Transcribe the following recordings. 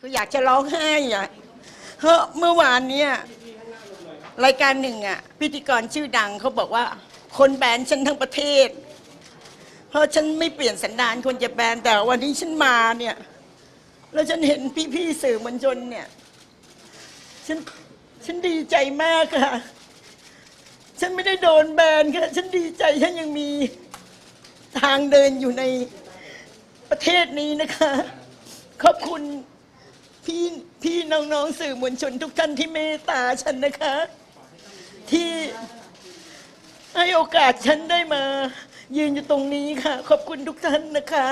คืออยากจะร้องไห้อะเพราะเมื่อวานเนี่ยรายการหนึ่งอะ พิธีกรชื่อดังเขาบอกว่า คนแบนฉันทั้งประเทศ เพราะฉันไม่เปลี่ยนสันดานคนจะแบนแต่วันนี้ฉันมาเนี่ย แล้วฉันเห็นพี่ๆสื่อมวลชนเนี่ย ฉันฉันดีใจมากค่ะ ฉันไม่ได้โดนแบนค่ะ ฉันดีใจฉันยังมี ทางเดินอยู่ในประเทศนี้นะคะ ขอบคุณพี่พี่น้องๆสื่อมวลชนทุกท่านที่เมตตาฉันนะคะ ที่ให้โอกาสฉันได้มา ยืนอยู่ตรงนี้ค่ะ ขอบคุณทุกท่านนะคะ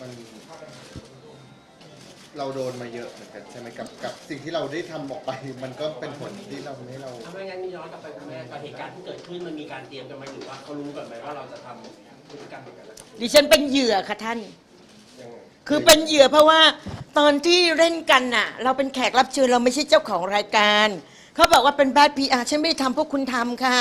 มันเราโดนมาเยอะเหมือนกันใช่ไหมกับกับสิ่งที่เราได้ทำออกไป มันก็เป็นผลที่เราไม่ให้เรา ถ้าไม่งั้นย้อนกลับไปคุณแม่กับเหตุการณ์ที่เกิดขึ้นมันมีการเตรียมกันไหมหรือว่าเขารู้ก่อนไหมว่าเราจะทำ พฤติกรรมแบบนั้นดิฉันเป็นเหยื่อค่ะท่าน ยังไงคือเป็นเหยื่อเพราะว่าตอนที่เล่นกันน่ะ เราเป็นแขกรับเชิญเราไม่ใช่เจ้าของรายการ เขาบอกว่าเป็นแบดพีอาฉันไม่ได้ทำพวกคุณทำค่ะ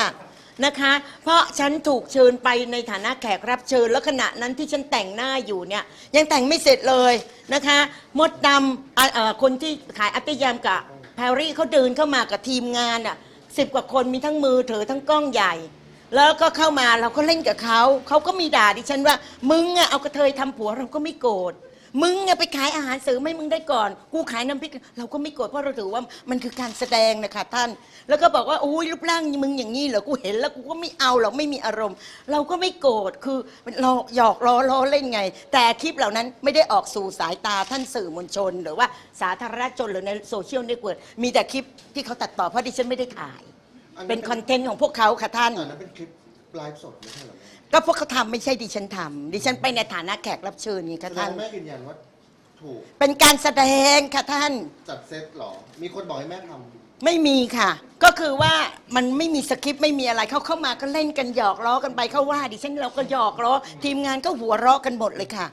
นะคะ เพราะฉันถูกเชิญไปในฐานะแขกรับเชิญ แล้วขณะนั้นที่ฉันแต่งหน้าอยู่เนี่ย ยังแต่งไม่เสร็จเลยนะคะ มดดำอะเอ่อคนที่ขายอัตยามกับแพรรี่เขาเดินเข้ามากับทีมงานอะสิบกว่าคนมีทั้งมือถือทั้งกล้องใหญ่ แล้วก็เข้ามาเราก็เล่นกับเขาเขาก็มีด่าดิฉันว่า มึงอะเอากระเทยทำผัวเราก็ไม่โกรธมึงอะไปขายอาหารเสริมให้มึงได้ก่อน กูขายน้ำพริก เราก็ไม่โกรธเพราะเราถือว่ามันคือการแสดงนะคะท่าน แล้วก็บอกว่าโอ้ยรูปร่างมึงอย่างนี้เหรอกูเห็นแล้วกูก็ไม่เอาหรอกไม่มีอารมณ์ เราก็ไม่โกรธคือเราหยอกล้อล้อเล่นไง แต่คลิปเหล่านั้นไม่ได้ออกสู่สายตาท่านสื่อมวลชน หรือว่าสาธารณชนหรือในโซเชียลเน็ตเวิร์กมีแต่คลิปที่เขาตัดต่อเพราะดิฉันไม่ได้ถ่าย เป็นคอนเทนต์ของพวกเขาค่ะท่าน อันนั้นเป็นคลิปไลฟ์สดไม่ใช่เหรอแม่ก็พวกเขาทำไม่ใช่ดิฉันทำดิฉันไปในฐานะแขกรับเชิญนี่แสค่ะดท่างนว่าแม่ยืนยันว่าถูกเป็นการแสดงค่ะท่าน จัดเซตเหรอ มีคนบอกให้แม่ทำไม่มีค่ะ ก็คือว่ามันไม่มีสคริปต์ไม่มีอะไรเขาเข้ามาก็เล่นกันหยอกล้อกันไปเขาว่า ดิฉันเราก็หยอกล้อทีมงานก็หัวเราะกันหมดเลยค่ะ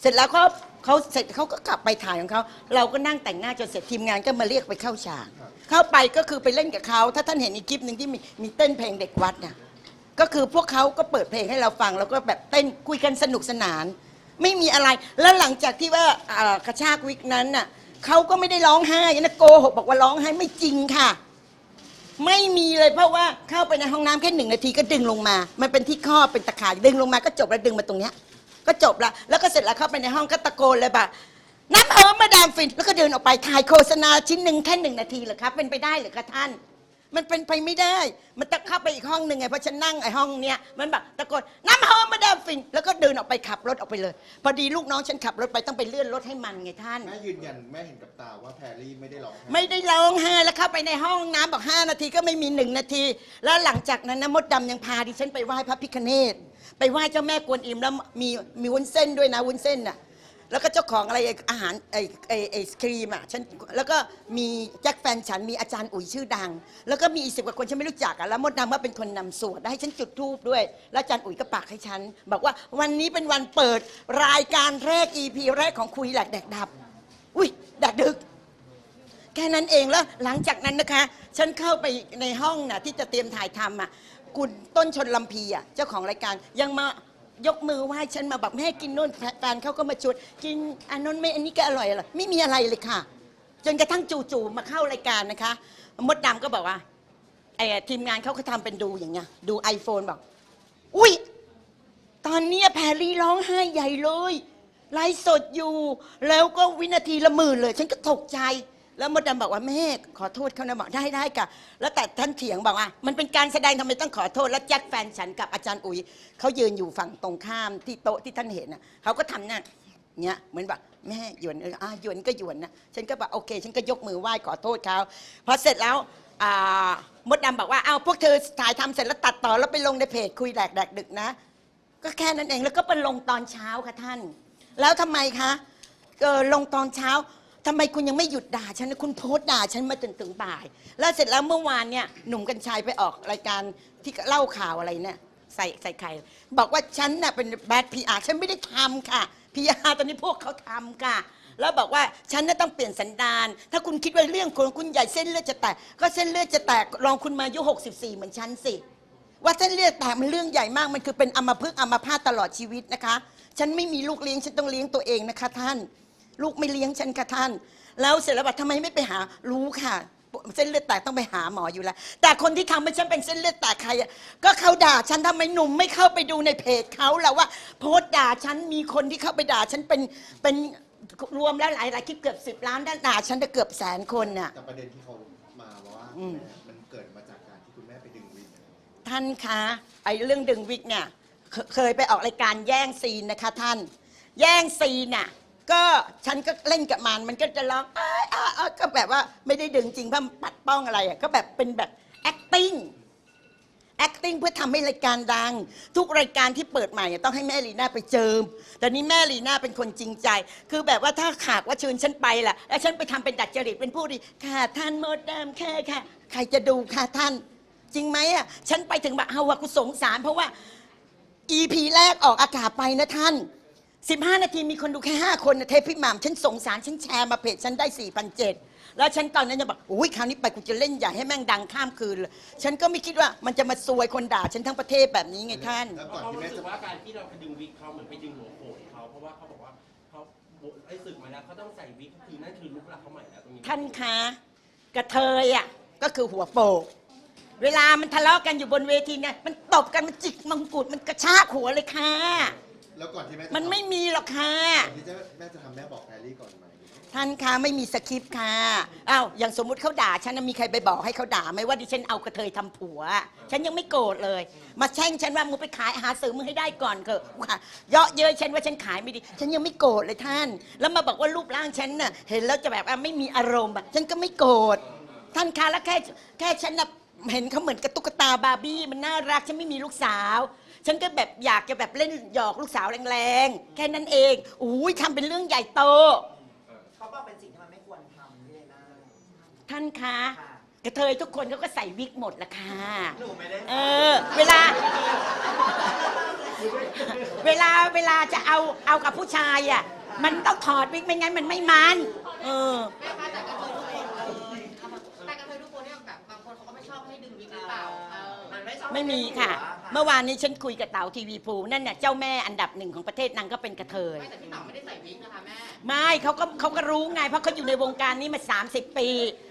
เสร็จแล้วเขา เขาเสร็จเขาก็กลับไปถ่ายของเขาเราก็นั่งแต่งหน้าจนเสร็จทีมงานก็มาเรียกไปเข้าฉากเข้าไปก็คือไปเล่นกับเขาถ้าท่านเห็นอีกคลิปหนึ่งที่มีมีเต้นเพลงเด็กวัดน่ะก็คือพวกเขาก็เปิดเพลงให้เราฟังแล้วก็แบบเต้นคุยกันสนุกสนาน ไม่มีอะไรแล้วหลังจากที่ว่าอ่ากระชากวิกนั้นน่ะเขาก็ไม่ได้ร้องไห้นะโกหกบอกว่าร้องไห้ไม่จริงค่ะ ไม่มีเลยเพราะว่าเข้าไปในห้องน้ำแค่หนึ่งนาทีก็ดึงลงมา มันเป็นที่ข้อเป็นตะข่ายดึงลงมาก็จบแล้วดึงมาตรงเนี้ย ก็จบละแล้วก็เสร็จแล้วเข้าไปในห้องก็ตะโกนเลยแบบน้ำหอมมาดามฟินแล้วก็เดินออกไปถ่ายโฆษณาชิ้นหนึ่งแค่หนึ่งนาทีเหรอครับเป็นไปได้เหรือคะท่าน มันเป็นไปไม่ได้ มันต้องเข้าไปอีกห้องหนึ่งไงเพราะฉันนั่งไอ้ห้องเนี้ยมันแบบตะโกนน้ำหอมมาดามฟินแล้วก็เดินออกไปขับรถออกไปเลย พอดีลูกน้องฉันขับรถไปต้องไปเลื่อนรถให้มันไงท่าน แม่ยืนยันแม่เห็นกับตาว่าแพรรี่ไม่ได้ร้องไห้ไม่ได้ร้องไห้แล้วเข้าไปในห้องน้ำบอกห้านาทีก็ไม่มีหนึ่งนาที แล้วหลังจากนั้นนะมดดำยังพาดิฉันไปไหว้พระพิคเนตไปไหว้เจ้าแม่กวนอิมแล้วมีมีวุ้นเส้นด้วยนะวุ้นเส้นน่ะ แล้วก็เจ้าของอะไรอาหารไอ้ไอ้ไอ้ครีมอะฉันแล้วก็มีแจ็คแฟนฉันมีอาจารย์อุ๋ยชื่อดัง แล้วก็มีอีกสิบกว่าคนฉันไม่รู้จักอะแล้วมดดำว่าเป็นคนนำสวดแล้ให้ฉันจุดธูปด้วย แล้วอาจารย์อุ๋ยก็ปากให้ฉัน บอกว่าวันนี้เป็นวันเปิดรายการแรก EP แรกของคุยแหลกแดกดับ อุ้ยแดกดึกแค่นั้นเองแล้วหลังจากนั้นนะคะ ฉันเข้าไปในห้องน่ะที่จะเตรียมถ่ายทำอะคุณต้นชนลำพีอะเจ้าของรายการยังมา ยกมือไหว้ฉันมาบอกแม่กินนู่นแฟนเขาก็มาชวนกินอันนู้นไม่อันนี้ก็อร่อยอร่อยไม่มีอะไรเลยค่ะ จนกระทั่งจู่ๆมาเข้ารายการนะคะ มดดำก็บอกว่าไอ้ทีมงานเขาก็ทำเป็นดูอย่างเงี้ย ดู iPhone บอก อุ้ยตอนเนี้ยแพรรี่ร้องไห้ใหญ่เลยไลฟ์สดอยู่ แล้วก็วินาทีละหมื่นเลย ฉันก็ตกใจ แล้วมดดำบอกว่าแม่ขอโทษเขานะบอกได้ได้ค่ะ แล้วแต่ท่านเถียงบอกว่า มันเป็นการแสดงทำไมต้องขอโทษ แล้วแจ็คแฟนฉันกับอาจารย์อุ๋ยเขายืนอยู่ฝั่งตรงข้ามที่โต๊ะที่ท่านเห็นน่ะเขาก็ทำหน้าเนี้ยเหมือนแบบแม่หยวนเอออะหยวนก็หยวนนะฉันก็บอกโอเค ฉันก็ยกมือไหว้ขอโทษเขาพอเสร็จแล้วอ่ามดดำบอกว่าเอาพวกเธอถ่ายทำเสร็จแล้วตัดต่อแล้วไปลงในเพจคุยแดกแดกดึกนะ ก็แค่นั้นเองแล้วก็เป็นลงตอนเช้าค่ะท่าน แล้วทำไมคะเออลงตอนเช้า ทำไมคุณยังไม่หยุดด่าฉันนะคุณโพสต์ด่าฉันมาจนถึงบ่าย แล้วเสร็จแล้วเมื่อวานเนี่ยหนุ่มกัญชัยไปออกรายการที่เล่าข่าวอะไรเนี่ยใส่ใส่ไข่บอกว่าฉันน่ะเป็นแบดพีอาร์ฉันไม่ได้ทำค่ะพีอาร์ตอนนี้พวกเขาทำค่ะ แล้วบอกว่าฉันน่ะต้องเปลี่ยนสันดานถ้าคุณคิดว่าเรื่องของคุณใหญ่เส้นเลือดจะแตกก็เส้นเลือดจะแตกลองคุณมาอายุ64 เหมือนฉันสิ ว่าเส้นเลือดแตกมันเรื่องใหญ่มากมันคือเป็นอัมพฤกษ์อัมพาตตลอดชีวิตนะคะ ฉันไม่มีลูกเลี้ยงฉันต้องเลี้ยงตัวเองนะคะท่าน ลูกไม่เลี้ยงฉันค่ะท่าน แล้วเสร็จแล้วบอกทำไมไม่ไปหารู้ค่ะ เส้นเลือดแตกต้องไปหาหมออยู่แล้ว แต่คนที่ทำให้ฉันเป็นเส้นเลือดแตกใครอะก็เขาด่าฉันทำไมหนุ่มไม่เข้าไปดูในเพจเขาแล้วว่า โพสต์ด่าฉันมีคนที่เข้าไปด่าฉันเป็นเป็นรวมแล้วหลายหลายคลิปเกือบสิบล้านด้านด่าฉันจะเกือบแสนคนน่ะ แต่ประเด็นที่เขามาว่าอืม มันเกิดมาจากการที่คุณแม่ไปดึงวินท่านคะไอ้เรื่องดึงวิกเนี่ยเคเคยไปออกรายการแย่งซีนนะคะท่าน แย่งซีนน่ะ ก็ฉันก็เล่นกับมันมันก็จะร้องอ้ายอ้ายอ้ายก็แบบว่าไม่ได้ดึงจริงเพราะมันปัดป้องอะไรอะก็แบบเป็นแบบ acting acting เพื่อทำให้รายการดัง ทุกรายการที่เปิดใหม่ต้องให้แม่ลีน่าไปเจิม แต่นี้แม่ลีน่าเป็นคนจริงใจ คือแบบว่าถ้าขากว่าเชิญฉันไปล่ะ แล้วฉันไปทำเป็นดัดจริตเป็นผู้ดี ค่ะท่านโมดดามแค่ค่ะ ใครจะดูค่ะท่าน จริงไหมอะ ฉันไปถึงแบบเฮาวะกูสงสาร เพราะว่า EP แรกออกอากาศไปนะท่าน 15 นาทีมีคนดูแค่ 5 คนนะเทปพี่หม่ำฉันสงสารฉันแชร์มาเพจฉันได้4,700 แล้วฉันตอนนั้นจะบอกอุ้ยคราวนี้ไปกูจะเล่นใหญ่ให้แม่งดังข้ามคืนเลยฉันก็ไม่คิดว่ามันจะมาซวยคนด่าฉันทั้งประเทศแบบนี้ไงท่าน แล้วเพก่อนราะเขาที่แม่รู้สึจะกว่าการที่เราไปดึงวิกเขาเหมือนไปดึงหัวโขนเขาเพราะว่าเขาบอกว่าเขาไอ้สึกมาแล้วเขาต้องใส่วิกคือนั่นคือลุกลักเขาใหม่แล้วตรงนี้ท่านคะกระเทยอะก็คือหัวโปก เวลามันทะเลาะกันอยู่บนเวทีเนี่ยมันตบกันมันจิกมังกรมันกระชากหัวเลยค่ะ แล้วก่อนที่แม่จะมันไม่มีหรอกค่ะ ก่อนที่จะแม่จะทำแม่บอกแพรรี่ก่อนไหมท่านคะไม่มีสคริปต์ค่ะอ้าวอย่างสมมุติเขาด่าฉันนะมีใครไปบอกให้เขาด่าไหมว่าดิฉันเอากระเทยทำผัว ฉันยังไม่โกรธเลย มาแช่งฉันว่ามึงไปขายหาซื้อมึงให้ได้ก่อนเถอะว่าเยาะเย้ยฉันว่าฉันขายไม่ดี ฉันยังไม่โกรธเลยท่าน แล้วมาบอกว่ารูปร่างฉันน่ะเห็นแล้วจะแบบว่าไม่มีอารมณ์อะฉันก็ไม่โกรธท่านคะแล้วแค่แค่ฉันน่ะเห็นเขาเหมือนกระตุกกระตาบาร์บี้มันน่ารักฉันไม่มีลูกสาว ฉันก็แบบอยากจะแบบเล่นหยอกลูกสาวแรงๆ แค่นั้นเองอุ้ยทำเป็นเรื่องใหญ่โต เขาบอกเป็นสิ่งที่มันไม่ควรทำพี่เลน่าท่านคะค่ะกระเทยทุกคนเขาก็ใส่วิกหมดละค่ะ หนูไม่ได้เออ เวลา เวลาเวลาจะเอาเอากับผู้ชายอะ มันต้องถอดวิกไม่งั้นมันไม่มัน เออแต่ก ไม่ชอบไม่มีค่ะหัวเมื่อวานนี้ฉันคุยกับเต๋าทีวีภูนั่นน่ะเจ้าแม่อันดับหนึ่งของประเทศนางก็เป็นกระเทย ไม่แต่พี่เต๋าไม่ได้ใส่วิกนะคะแม่ ไม่เขาก็เขาก็รู้ไง เพราะเขาอยู่ในวงการนี้มา 30 ปี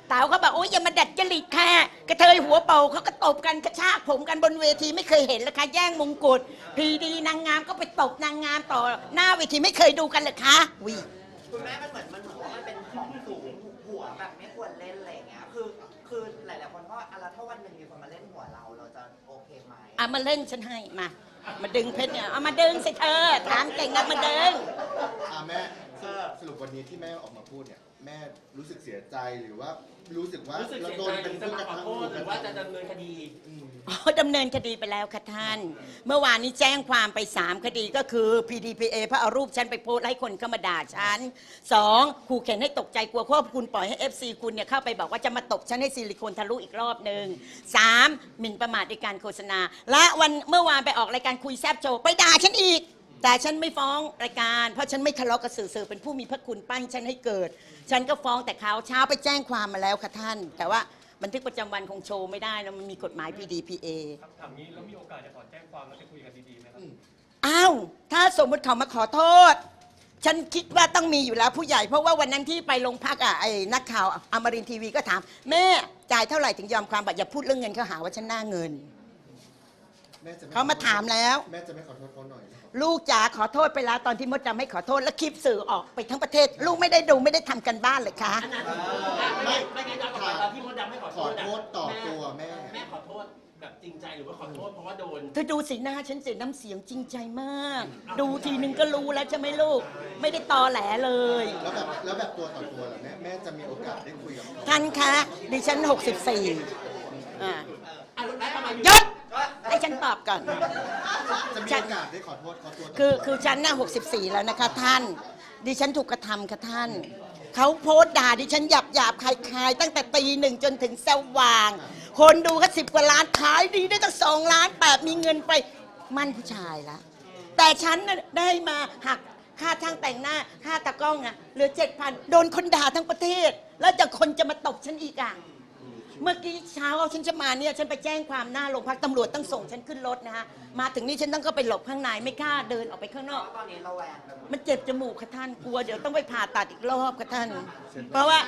เต๋าเขาบอกโอ้ยอย่ามาดัดจริตค่ะกระเทยหัวเป่าเขาก็ตบกันกระชากผมกันบนเวทีไม่เคยเห็นเลยค่ะแย่งมงกุฎพีดีนางงามก็ไปตบนางงามต่อหน้าเวทีไม่เคยดูกันเลยคะวิคุณแม่มันเหมือนมันเหมือนว่ามันเป็น เอามาเล่นฉันให้มา มาดึงเพชรเนี่ยเอามาดึงสิเธอถามเก่งนักมาดึง อ่าแม่สรุปสรุปวันนี้ที่แม่ออกมาพูดเนี่ย แม่รู้สึกเสียใจหรือว่า รู้สึกว่ารู้สึกเราเสียโดใจนหเป็รืนอจะผู้กมาระขอทำโทษหรือว่าจะดำเนินคดี อ๋อดำเนินคดีไปแล้วค่ะท่าน เมื่อวานนี้แจ้งความไป 3 คดีก็คือ PDPA เพราะเอารูปฉันไปโพสต์ให้คนเข้ามาด่าฉันสองขู่เข็นให้ตกใจกลัวเพราะว่าคุณปล่อยให้ FC คุณเนี่ยเข้าไปบอกว่าจะมาตบฉันให้ซิลิโคนทะลุอีกรอบหนึ่งสามหมิ่นประมาทในการโฆษณา และวันเมื่อวานไปออกรายการคุยแซบโชว์ไปด่าฉันอีก แต่ฉันไม่ฟ้องรายการ เพราะฉันไม่ทะเลาะกับสื่อสื่อเป็นผู้มีพระคุณปั้นฉันให้เกิด ฉันก็ฟ้องแต่เขาเช้าไปแจ้งความมาแล้วค่ะท่าน แต่ว่าบันทึกประจำวันคงโชว์ไม่ได้นะมันมีกฎหมาย PDPA ครับถามงี้แล้วมีโอกาสจะถอนแจ้งความแล้วจะคุยกันดีๆไหมครับ อ้าว ถ้าสมมติเขามาขอโทษ ฉันคิดว่าต้องมีอยู่แล้วผู้ใหญ่ เพราะว่าวันนั้นที่ไปโรงพักอะไอ้นักข่าวอมรินทร์ทีวีก็ถาม แม่จ่ายเท่าไหร่ถึงยอมความบอกอย่าพูดเรื่องเงินเขาหาว่าฉันหน้าเงิน แม่จะไเขามาถามแล้ว แม่จะไม่ขอโทษเขาหน่อยนะครับลูกจ๋าขอโทษไปแล้วตอนที่มดดำให้ขอโทษแล้วคลิปสื่อออกไปทั้งประเทศ ลูกไม่ได้ดูไม่ได้ทำกันบ้านเลยคะอันนั้นไม่ไม่งั้นเราบอกตอนที่มดดำไม่ขอโทขอษะโทษต่อตัวแม่ แม่ขอโทษแบบจริงใจหรือว่าขอโทษเพราะว่าโดน เธอดูสีหน้าฉันเสียน้ำเสียงจริงใจมาก ดูทีนึงก็รู้แล้วใช่ไหมลูก ไม่ได้ตอแหลเลย แล้วแบบแล้วแบบตัวต่อตัวล่ะแม่แม่จะมีโอกาสได้คุยกับเขาท่านคะดิฉัน 64อ่าอะแล้วทำไมอยู่หยุด ให้ฉันตอบก่อน จะมีโอกาสได้ขอโทษเขาตัวต่อตัวคือคือฉันน่ะ64 แล้วนะคะท่าน ดิฉันถูกกระทำค่ะท่าน เขาโพสต์ด่าดิฉันหยาบหยาบคายคายตั้งแต่ตีหนึ่งจนถึงสว่าง คนดูก็สิบกว่าล้านขายดีได้ตั้งสองล้านแปดมีเงินไปมั่นผู้ชายละแต่ฉันน่ะได้มาหักค่าทางแต่งหน้าค่าตากล้องอะเหลือเจ็ดพันโดนคนด่าทั้งประเทศ แล้วจะคนจะมาตบฉันอีกอะ เมื่อกี้เช้าฉันจะมาเนี่ยฉันไปแจ้งความหน้าโรงพักตำรวจต้องส่งฉันขึ้นรถนะฮะมาถึงนี่ฉันต้องก็ไปหลบข้างในไม่กล้าเดินออกไปข้างนเพอกราะตอนนี้เราแวงไปหมดมันเจ็บจมูกค่ะท่านกลัวเดี๋ยวต้องไปผ่าตัดอีกรอบค่ะท่าน เพราะว่า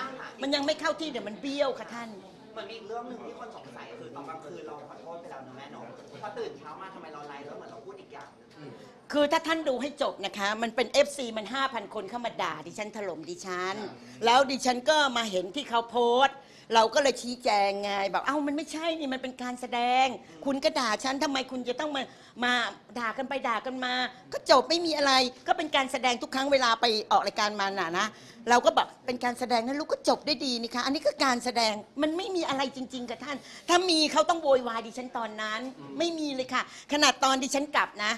มันยังไม่เข้าที่เดี๋ยวมันเบี้ยวค่ะท่าน เหมือนมีอีกเรื่องหนึ่งที่คนสงสัยคือตอนกลางคืนเราขอโทษไปแล้วนะแม่เนอะพอตื่นเช้ามาทำไมเราไลฟ์แล้วเหมือนเราพูดอีกอย่างหนึ่งคือถ้าท่านดูให้จบนะคะ มันเป็น FC มัน 5,000 คนเข้ามาด่าดิฉันถล่มดิฉัน แล้วดิฉันก็มาเห็นที่เขาโพสต์ เราก็เลยชี้แจงไงบอกเอ้ามันไม่ใช่นี่มันเป็นการแสดง คุณก็ด่าฉันทำไมคุณจะต้องมามาด่ากันไปด่ากันมา ก็จบไม่มีอะไรก็เป็นการแสดงทุกครั้งเวลาไปออกรายการมาน่ะนะเราก็บอกเป็นการแสดงนั้นลูกก็จบได้ดีนี่คะอันนี้ก็การแสดงมันไม่มีอะไรจริง ๆ กับท่าน ถ้ามีเขาต้องโวยวายดิฉันตอนนั้น ไม่มีเลยค่ะ ขนาดตอนดิฉันกลับนะ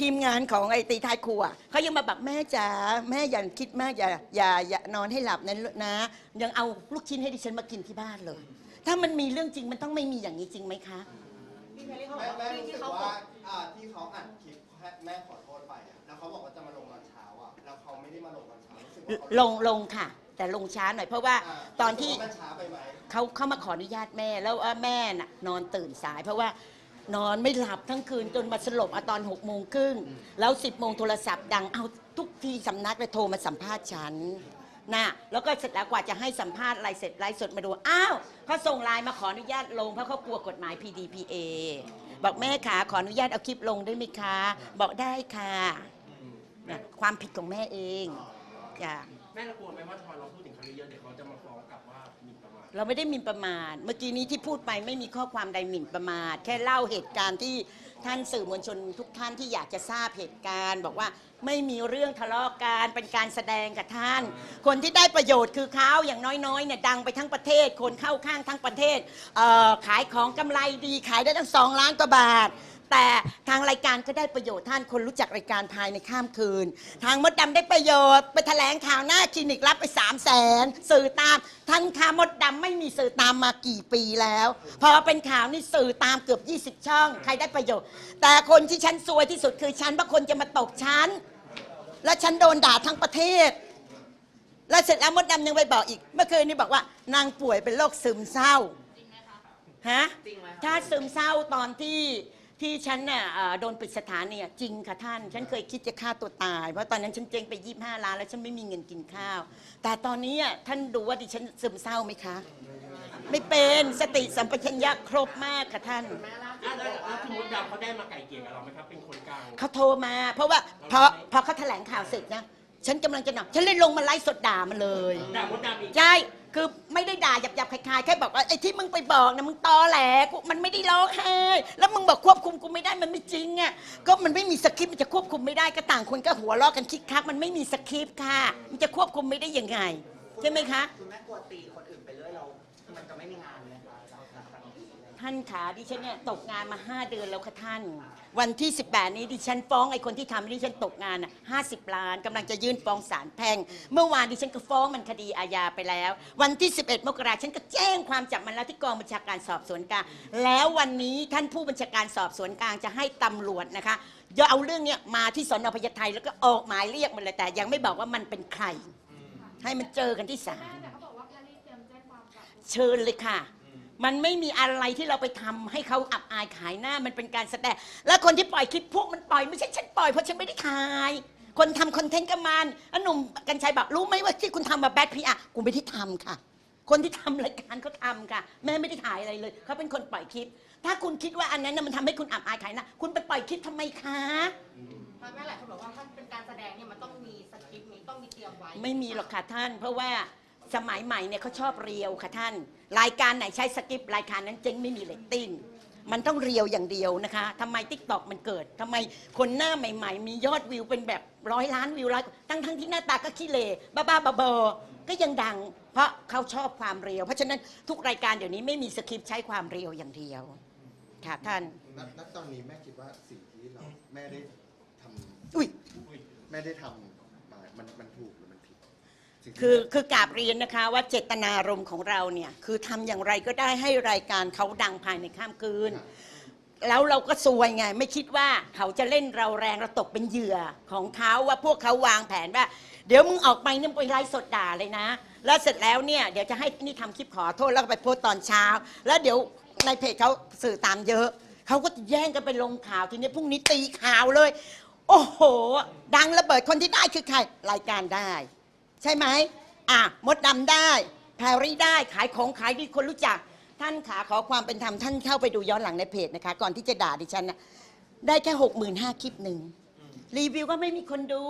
ทีมงานของไอ้ตีท้ายครัวเขายังมาแบบแม่จ๋าแม่อย่าคิดมากอย่าอย่าอย่านอนให้หลับนะนะ ยังเอาลูกชิ้นให้ดิฉันมากินที่บ้านเลย ถ้ามันมีเรื่องจริงมันต้องไม่มีอย่างนี้จริงไหมคะ พี่เพลลี่เขาบแม่อกว่าแม่ที่รู้ที่สึกเขาบว่าอกอ่าที่เขาอัดคลิปให้แม่ขอโทษไปอะแล้วเขาบอกว่าจะมาลงตอนเช้าอะแล้วเขาไม่ได้มาลงตอนเช้ารู้สึกว่าเขาลงลงค่ะ แต่ลงช้าหน่อยเพราะว่าอ่าตอนที่ รู้สึกว่ามันช้าไปไหม เขาเข้ามาขออนุญาตแม่แล้วว่าแม่น่ะนอนตื่นสาย เพราะว่า นอนไม่หลับทั้งคืนจนมาสลบอตอนหกโมงครึ่งแล้วสิบโมงโทรศัพท์ดังเอาทุกทีสำนักเลยโทรมาสัมภาษณ์ฉันนะแล้วก็เสร็จแล้วกว่าจะให้สัมภาษณ์อะไรเสร็จไลฟ์สดมาดูอ้าวเขาส่งไลน์มาขออนุญาตลงเพราะเขากลัวกฎหมาย PDPA บอกแม่ขาขออนุญาตเอาคลิปลงได้ไหมคะ บอกได้ค่ะนะความผิดของแม่เองจ้ะ แม่เรากลัวไหมว่าพอเราพูด เราไม่ได้หมิ่นประมาทเมื่อกี้นี้ที่พูดไปไม่มีข้อความใดหมิ่นประมาทแค่เล่าเหตุการณ์ที่ท่านสื่อมวลชนทุกท่านที่อยากจะทราบเหตุการณ์ บอกว่าไม่มีเรื่องทะเลาะกันเป็นการแสดงกับท่าน คนที่ได้ประโยชน์คือเขาอย่างน้อยๆเนี่ยดังไปทั้งประเทศ คนเข้าข้างทั้งประเทศเอ่อขายของกำไรดีขายได้ตั้งสองล้านกว่าบาท แต่ทางรายการก็ได้ประโยชน์ท่านคนรู้จักรายการภายในข้ามคืน ทางมดดำได้ประโยชน์ ไปแถลงข่าวหน้าคลินิกรับไป3 0 0แสนสื่อตามท่านคามดดำไม่มีสื่อตามมากี่ปีแล้ว พอเป็นข่าวนี่สื่อตามเกือบ 20 ช่อง ใครได้ประโยชน์ แต่คนที่ฉันซวยที่สุดคือฉันเพราะคนจะมาตกฉันและฉันโดนด่าทั้งประเทศ แล้วเสร็จแล้วมดดำยังไปบอกอีก เมื่อคืนนี้บอกว่านางป่วยเป็นโรคซึมเศร้าฮะจริงไหมคะถ้าซึมเศร้าตอนที่ ที่ฉันน่ะเอ่อโดนปิดสถานเนี่ยจริงค่ะท่าน ฉันเคยคิดจะฆ่าตัวตาย เพราะตอนนั้นฉันเจ๊งไป 25 ล้านแล้วฉันไม่มีเงินกินข้าว แต่ตอนนี้อะท่านดูว่าดิฉันซึมเศร้าไหมคะ ไม่เป็นสติสัมปชัญญะครบมากค่ะท่าน อะแล้วแล้วคุณมดดำเขาได้มาไก่เกลี่ยกับเราไหมครับ เป็นคนกลาง เขาโทรมา เพราะว่าพอพอเขาแถลงข่าวเสร็จนะ ฉันกำลังจะนอนฉันเลยลงมาไลฟ์สดด่ามันเลย ด่ามดดำอีก ใช่ คือไม่ได้ด่าหยับๆคล้ายๆแค่บอกว่าไอ้ที่มึงไปบอกนะมึงตอแหลกูมันไม่ได้ร้องไห้แล้วมึงบอกควบคุมกูไม่ได้มันไม่จริงอะก็มันไม่มีสคริปต์มันจะควบคุมไม่ได้ก็ต่างคนก็หัวเราะกันคิกคักมันไม่มีสคริปต์ค่ะ มันจะควบคุมไม่ได้ยังไง ใช่ไหมคะ คุณแม่กลัวตีคนอื่นไปเรื่อยเรา มันจะไม่มีงานเลย ท่านขาดิฉันเนี่ยตกงานมา5เดือนแล้วค่ะท่าน วันที่ 18 นี้ดิฉันฟ้องไอ้คนที่ทำให้ดิฉันตกงานน่ะ50 ล้านกำลังจะยื่นฟ้องศาลแพ่ง เมื่อวานดิฉันก็ฟ้องมันคดีอาญาไปแล้ว วันที่ 11 มกราฉันก็แจ้งความจับมันแล้วที่กองบัญชาการสอบสวนกลาง แล้ววันนี้ท่านผู้บัญชาการสอบสวนกลางจะให้ตำรวจนะคะจะเอาเรื่องเนี้ยมาที่สนพญาไทแล้วก็ออกหมายเรียกมันเลยแต่ ยังไม่บอกว่ามันเป็นใคร ให้มันเจอกันที่ศาลแต่เขาบอกว่าแพรรี่เตรียมแจ้งความกับ เชิญเลยค่ะ มันไม่มีอะไรที่เราไปทำให้เขาอับอายขายหน้ามันเป็นการแสดง แล้วคนที่ปล่อยคลิปพวกมันปล่อยไม่ใช่ฉันปล่อยเพราะฉันไม่ได้ถ่าย คนทำคอนเทนต์กับมันอันหนุ่มกัญชัยบอกรู้ไหมว่าที่คุณทำมาแบทพีอะกูไม่ได้ทำค่ะ คนที่ทำรายการเขาทำค่ะ แม่ไม่ได้ถ่ายอะไรเลยเขาเป็นคนปล่อยคลิป ถ้าคุณคิดว่าอันนั้นน่ะมันทำให้คุณอับอายขายหน้าคุณไปปล่อยคลิปทำไมคะ เพราะแม่หลายคนบอกว่าถ้าเป็นการแสดงเนี่ยมันต้องมีสคริปต์มีต้องมีเตรียมไว้ไม่มีหรอกค่ะท่าน เพราะว่า สมัยใหม่เนี่ยเขาชอบเรียวค่ะท่าน รายการไหนใช้สคริปต์รายการนั้นเจ๊งไม่มีเรตติ้งมันต้องเรียวอย่างเดียวนะคะทำไมทิกตอกมันเกิดทำไมคนหน้าใหม่ ๆ มียอดวิวเป็นแบบร้อยล้านวิวร้อยทั้งทั้งๆที่หน้าตาก็ขี้เลบ้าๆบอๆก็ยังดัง เพราะเขาชอบความเรียว เพราะฉะนั้นทุกรายการเดี๋ยวนี้ไม่มีสคริปต์ใช้ความเรียวอย่างเดียวค่ะท่านณณตอนนี้แม่คิดว่าสิ่งที่เราแม่ได้ทำอุ้ยแม่ได้ทำมามันมันถูกหรือมันผิด สิ่งที่ คือแม่คือกราบเรียนนะคะว่าเจตนารมณ์ของเราเนี่ยคือทำอย่างไรก็ได้ให้รายการเขาดังภายในข้ามคืนแล้วเราก็ซวยไง ไม่คิดว่าเขาจะเล่นเราแรงเราตกเป็นเหยื่อของเขาว่าพวกเขาวางแผนว่า เดี๋ยวมึงออกไปเนี่ยมึงไปไล่สดด่าเลยนะ แล้วเสร็จแล้วเนี่ยเดี๋ยวจะให้นี่ทำคลิปขอโทษแล้วก็ไปโพสต์ตอนเช้า แล้วเดี๋ยวในเพจเขาสื่อตามเยอะ เขาก็จะแย่งกันไปลงข่าวทีนี้พรุ่งนี้ตีข่าวเลย โอ้โห ดังระเบิดคนที่ได้คือใครรายการได้ ใช่ไหมอะมดดำได้ แพรรี่ได้ขายของขายดีคนรู้จัก ท่านขาขอความเป็นธรรมท่านเข้าไปดูย้อนหลังในเพจนะคะ ก่อนที่จะด่าดิฉันนะได้แค่หกหมื่นห้าคลิปหนึ่งรีวิวก็ไม่มีคนดู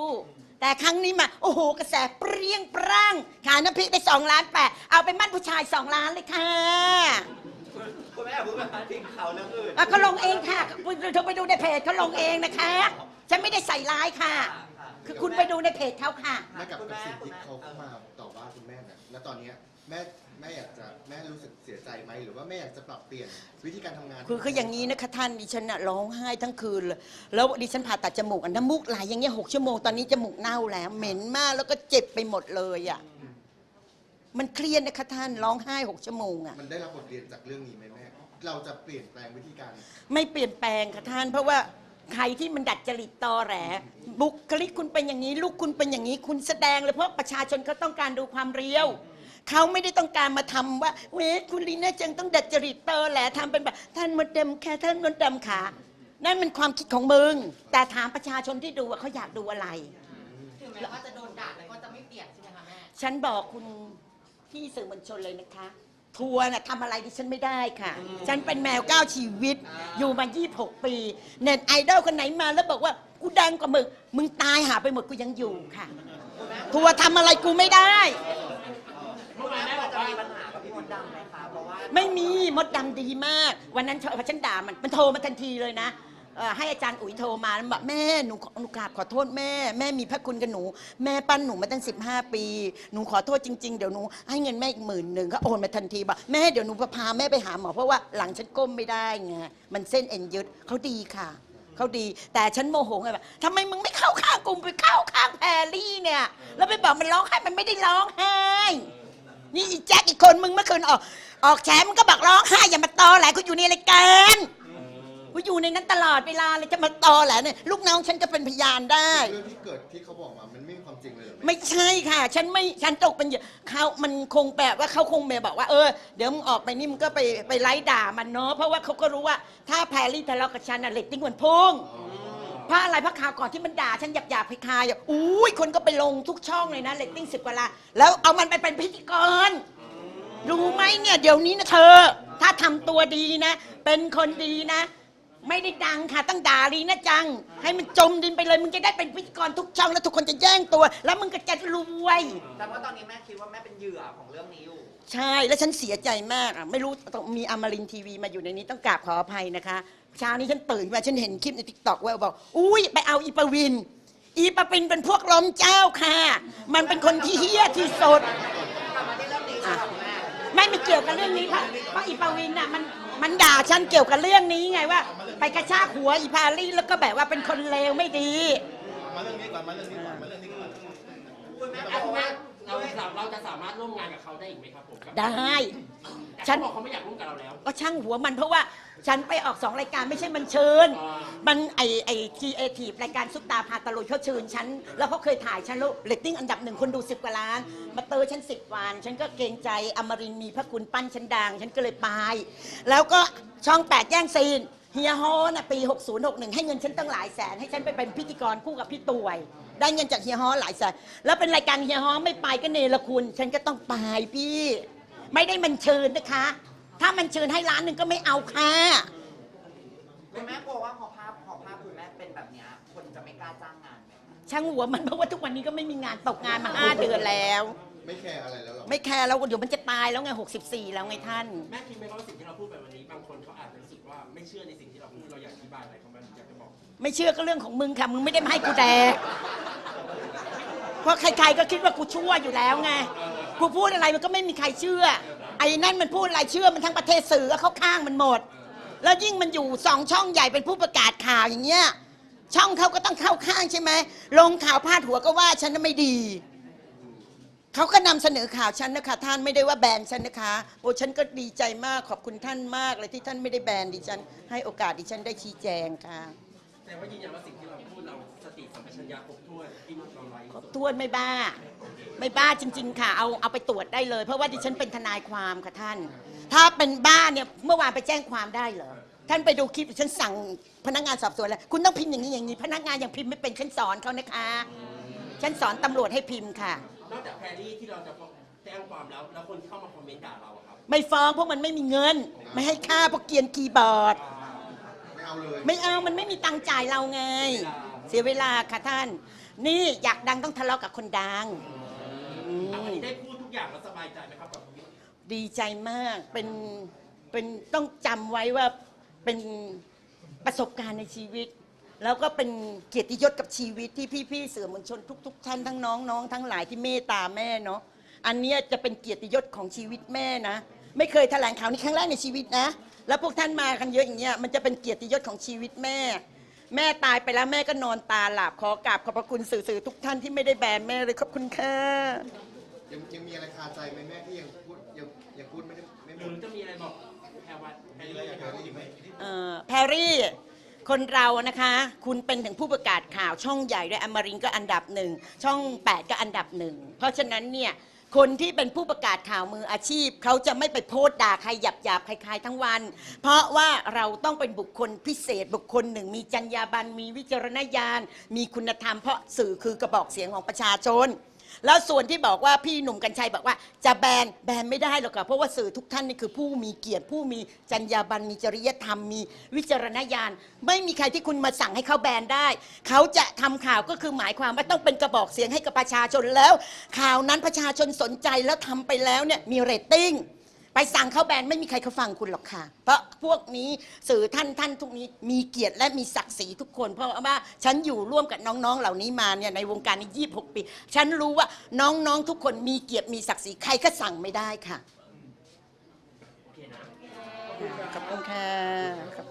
แต่ครั้งนี้มา โอ้โห กระแสเปรี้ยงปร้างขายน้ำพริกได้สองล้านแปดเอาไปมั่นผู้ชายสองล้านเลยค่ะคุณแม่พูดแบบทิ้งเขาเรื่องอื่นอะเขาลงเองค่ะเธอไปดูในเพจเขาลงเองนะคะ ฉันไม่ได้ใส่ร้ายค่ะ คือคุณไปดูในเพจเขาค่ะ แม่กับคุณกับแม่สิ่งที่คุณแม่เขาเข้ามาต่อว่าคุณแม่เนี่ยแล้วตอนเนี้ยแม่แม่อยากจะแม่รู้สึกเสียใจไหมหรือว่าแม่อยากจะปรับเปลี่ยนวิธีการทำงานคือคืออย่างนี้นะคะท่านดิฉันน่ะร้องไห้ทั้งคืนเลยแล้วดิฉันผ่าตัดจมูกอันน้ำมูกไหลอย่างเงี้ยหกชั่วโมงตอนนี้จมูกเน่าแล้ว เหม็นมากแล้วก็เจ็บไปหมดเลยอะมันเครียดนะคะท่านร้องไห้หกชั่วโมงอะ มันได้รับบทเรียนจากเรื่องนี้ไหมแม่ เราจะเปลี่ยนแปลงวิธีการ ไม่เปลี่ยนแปลงค่ะท่าน เพราะว่า ใครที่มันดัดจริตตอแหลบุคลิกคุณเป็นอย่างนี้ ลูกคุณเป็นอย่างนี้ คุณแสดงเลยเพราะประชาชนเขาต้องการดูความเรียวเขาไม่ได้ต้องการมาทำว่า เวทคุณลีน่าจังต้องดัดจริตตอแหลทำเป็นแบบท่านมดดำค่ะท่านมดดำขานั่นมันความคิดของมึง แต่ถามประชาชนที่ดูว่าเขาอยากดูอะไร ถึงแม้ว่าจะโดนด่าแต่ก็จะไม่เปลี่ยนใช่ไหมคะแม่ ฉันบอกคุณที่สื่อมวลชนเลยนะคะ ทัวร์น่ะทำอะไรดิฉันไม่ได้ค่ะ ฉันเป็นแมวเก้าชีวิต อยู่มา 26 ปี เน็ตไอดอลคนไหนมาแล้วบอกว่ากูดังกว่ามึง มึงตายหาไปหมดกูยังอยู่ค่ะ ทัวร์ทำอะไรกูไม่ได้ เมื่อวานแม่แม่บอกจะว่ามีปัญหากับพี่มดดำไหมคะเพราะว่า ไม่มีมดดำดีมาก วันนั้นพอฉันด่ามัน มันโทรมาทันทีเลยนะ เอ่อให้อาจารย์อุ๋ยโทรมาแล้วบอกแม่หนูขอหนูกราบขอโทษแม่ แม่มีพระคุณกับหนู แม่ปั้นหนูมาตั้ง 15 ปี หนูขอโทษจริง ๆ เดี๋ยวหนูให้เงินแม่อีกหมื่นหนึ่งก็โอนมาทันทีบอกแม่เดี๋ยวหนูพาแม่ไปหาหมอเพราะว่าหลังฉันก้มไม่ได้ไงมันเส้นเอ็นยึดเขาดีค่ะ เขาดีแต่ฉันโมโหไงแบบทำไมมึงไม่เข้าข้างกลุ่มไปเข้าข้างแพรลี่เนี่ย แล้วไปบอกมันร้องไห้มันไม่ได้ร้องไห้ นี่อีแจ็คอีกคนมึงเมื่อคืนออกออกแฉมึงก็บอกร้องไห้อย่ามาตอแหละกูอยู่ในรายการ กูอยู่ในนั้นตลอดเวลาเลยจะมาตอแหละเนี่ยลูกน้องฉันก็เป็นพยานได้ เรื่องที่เกิดที่เขาบอกมา มันไม่มีความจริงเลยเหรอแม่ไม่ใช่ค่ะ ฉันไม่ฉันตกเป็นเหยื่อเขามันคงแบบว่าเขาคงแบบบอกว่าเออเดี๋ยวมึงออกไปนี่มึงก็ไปไปไล่ด่ามันเนาะเพราะว่าเขาก็รู้ว่าถ้าแพรรี่ทะเลาะกับฉันอะเรตติ้งมันพุ่ง เพราะอะไรเพราะข่าวก่อนที่มันด่าฉันหยาบหยาบๆคลายๆอะอุ้ยคนก็ไปลงทุกช่องเลยนะเรตติ้งสิบกว่าล้านแล้วเอามันไปเป็นพิธีกร รู้ไหมเนี่ยเดี๋ยวนี้นะเธอ ถ้าทำตัวดีนะ เป็นคนดีนะ ไม่ได้ดังค่ะตั้งด่าลีนะจัง ให้มันจมดินไปเลยมึงจะได้เป็นพิธีกรทุกช่องแล้วทุกคนจะแย่งตัว แล้วมึงก็จะรวย แต่ว่าตอนนี้แม่คิดว่าแม่เป็นเหยื่อของเรื่องนี้อยู่ ใช่แล้วฉันเสียใจมากอะไม่รู้ต้องมีอมรินทร์ทีวีมาอยู่ในนี้ต้องกราบขออภัยนะคะเช้านี้ฉันตื่นมาฉันเห็นคลิปในทิกตอกว่าบอกอุ้ยไปเอาอีปวิน อีปวินเป็นพวกล้มเจ้าค่ะ มันเป็นคนที่เฮี้ยที่สุด กลับมาที่เรื่องนี้ค่ะคุณแม่ ไม่ไม่เกี่ยวกับเรื่องนี้เพราะเพราะอีปาวินน่ะมันมันด่าฉันเกี่ยวกับเรื่องนี้ไงว่า ไปกระชากหัวอีพาลี่แล้วก็แบบว่าเป็นคนเลวไม่ดี มาเรื่องนี้ก่อนมาเรื่องนี้ก่อนมาเรื่องนี้ก่อนคุณแม่ อะบอกคุณว่าแม่เราเราจะสามารถร่วมงานกับเขาได้อีกไหมครับผมกับได้ แต่ฉันเขาบอกเขาไม่อยากร่วมกับเราแล้วก็ช่างหัวมันเพราะว่าฉันไปออกสองรายการไม่ใช่มันเชิญ อ่ามันไอไอทีเอทีรายการซุปตาพาตะลุยเขาเชิญฉัน แล้วเขาเคยถ่ายฉันแล้วเรตติ้งอันดับหนึ่งคนดูสิบกว่าล้าน มาเตอฉันสิบวัน ฉันก็เกรงใจอมรินทร์มีพระคุณปั้นฉันดัง ฉันก็เลยไป แล้วก็ช่องแปดแย่งซีน เฮียฮอน่ะปี 6061 ให้เงินฉันตั้งหลายแสน ให้ฉันไปเป็นพิธีกรคู่กับพี่ตวย ได้เงินจากเฮียฮอหลายแสนแล้วเป็นรายการเฮียฮอไม่ไปก็เนรคุณ ฉันก็ต้องไปพี่ ไม่ได้มันเชิญนะคะ ถ้ามันเชิญให้ล้านหนึ่งก็ไม่เอาค่ะ คุณแม่กลัวว่าพอภาพพอภาพคุณแม่เป็นแบบเนี้ยคนจะไม่กล้าจ้างงานไหมคะช่างหัวมันเพราะว่าทุกวันนี้ก็ไม่มีงานตกงานมา5เดือนแล้ว ไม่แคร์อะไรแล้วหรอไม่แคร์แล้วเดี๋ยวมันจะตายแล้วไง64 แล้วไงท่าน แม่คิดไหมครับว่าสิ่งที่เราพูดไปวันนี้ บางคนเขาอาจจะรู้สึกว่าไม่เชื่อในสิ่งที่เราพูดเราอยากอธิบายอะไรเขาบ้างอยากจะบอก ไม่เชื่อก็เรื่องของมึงค่ะ มึงไม่ได้มาให้กูแดก เพราะใครๆก็คิดว่ากูชั่วอยู่แล้วไงกูพูดอะไรมันก็ไม่มีใครเชื่อ ไอ้นั่นมันพูดอะไรเชื่อมันทั้งประเทศสื่อเข้าข้างมันหมด แล้วยิ่งมันอยู่สองช่องใหญ่เป็นผู้ประกาศข่าวอย่างเงี้ยช่องเขาก็ต้องเข้าข้างใช่ไหมลงข่าวพาดหัวก็ว่าฉันน่ะไม่ดีเขาก็นำเสนอข่าวฉันนะคะ ท่านไม่ได้ว่าแบนฉันนะคะโอ้ฉันก็ดีใจมากขอบคุณท่านมากเลยที่ท่านไม่ได้แบนดิฉัน ให้โอกาสดิฉันได้ชี้แจงค่ะแต่ว่ายืนยันว่าสิ่งที่เราพูดเรา ติสัมปชัญญะครบถ้วนที่เราไร้ขอบทวนไม่บ้า ไม่บ้าจริง ๆ ค่ะ เอาเอาไปตรวจได้เลย เพราะว่าดิฉันเป็นทนายความค่ะท่าน ถ้าเป็นบ้าเนี่ยเมื่อวานไปแจ้งความได้เหรอท่านไปดูคลิปฉันสั่งพนักงานสอบสวนแล้วคุณต้องพิมพ์อย่างนี้อย่างนี้ พนักงานยังพิมพ์ไม่เป็นฉันสอนเขานะคะฉันสอนตำรวจให้พิมพ์ค่ะ นอกจากแพรรี่ที่เราจะแจ้งความแล้วแล้วคนที่เข้ามาคอมเมนต์ด่าเราอะครับไม่ฟ้องเพราะมันไม่มีเงิน ไม่ให้ค่าเพราะเกรียนคีย์บอร์ด ไม่เอาเลย ไม่เอามันไม่มีตังค์จ่ายเราไง เสียเวลาค่ะท่าน นี่อยากดังต้องทะเลาะกับคนดังอือะมวันนี้ได้พูดทุกอย่างแล้วสบายใจไหมครับกับดีใจมากเป็นเป็นต้องจำไว้ว่าเป็นประสบการณ์ในชีวิต แล้วก็เป็นเกียรติยศกับชีวิตที่พี่ๆสื่อมวลชนทุก ๆ ท่านทั้งน้องๆทั้งหลายที่เมตตาแม่เนาะอันเนี้ยจะเป็นเกียรติยศของชีวิตแม่นะ ไม่เคยแถลงข่าวนี้ครั้งแรกในชีวิตนะ แล้วพวกท่านมากันเยอะอย่างเงี้ยมันจะเป็นเกียรติยศของชีวิตแม่ แม่ตายไปแล้วแม่ก็นอนตาหลับขอกราบขอบพระคุณสื่อๆทุกท่านที่ไม่ได้แบนแม่เลยขอบคุณค่ะ ยังยังมีอะไรคาใจไหมแม่ที่ยังพูดยังยังพูดไม่ได้ไม่หหมรือดจะมีอะไรบอกแพรวัดแพรรี่อยากจะพูดอีกไหมเอ่อแพรรี่ คนเรานะคะ คุณเป็นถึงผู้ประกาศข่าวช่องใหญ่ด้วยอมรินทร์ก็อันดับหนึ่ง ช่อง 8 ก็อันดับหนึ่ง เพราะฉะนั้นเนี่ย คนที่เป็นผู้ประกาศข่าวมืออาชีพ เขาจะไม่ไปโพสต์ด่าใครหยาบหยาบๆใครๆทั้งวัน เพราะว่าเราต้องเป็นบุคคลพิเศษ บุคคลหนึ่ง มีจรรยาบรรณมีวิจารณญาณ มีคุณธรรมเพราะสื่อคือกระบอกเสียงของประชาชน แล้วส่วนที่บอกว่าพี่หนุ่มกัญชัยบอกว่า จะแบนแบนไม่ได้หรอกค่ะเพราะว่าสื่อทุกท่านนี่คือผู้มีเกียรติผู้มีจรรยาบรรณมีจริยธรรมมีวิจารณญาณ ไม่มีใครที่คุณมาสั่งให้เขาแบนได้ เขาจะทำข่าวก็คือหมายความว่าต้องเป็นกระบอกเสียงให้กับประชาชนแล้ว ข่าวนั้นประชาชนสนใจแล้วทำไปแล้วเนี่ยมีเรตติ้ง ไปสั่งเขาแบนไม่มีใครเขาฟังคุณหรอกค่ะ เพราะพวกนี้สื่อท่านท่านทุกนี้มีเกียรติและมีศักดิ์ศรีทุกคน เพราะว่าฉันอยู่ร่วมกับน้องๆ เหล่านี้มาเนี่ยในวงการนี้26 ปี ฉันรู้ว่าน้องๆทุกคนมีเกียรติมีศักดิ์ศรีใครก็สั่งไม่ได้ค่ะโอเคนะขอบคุณค่ะ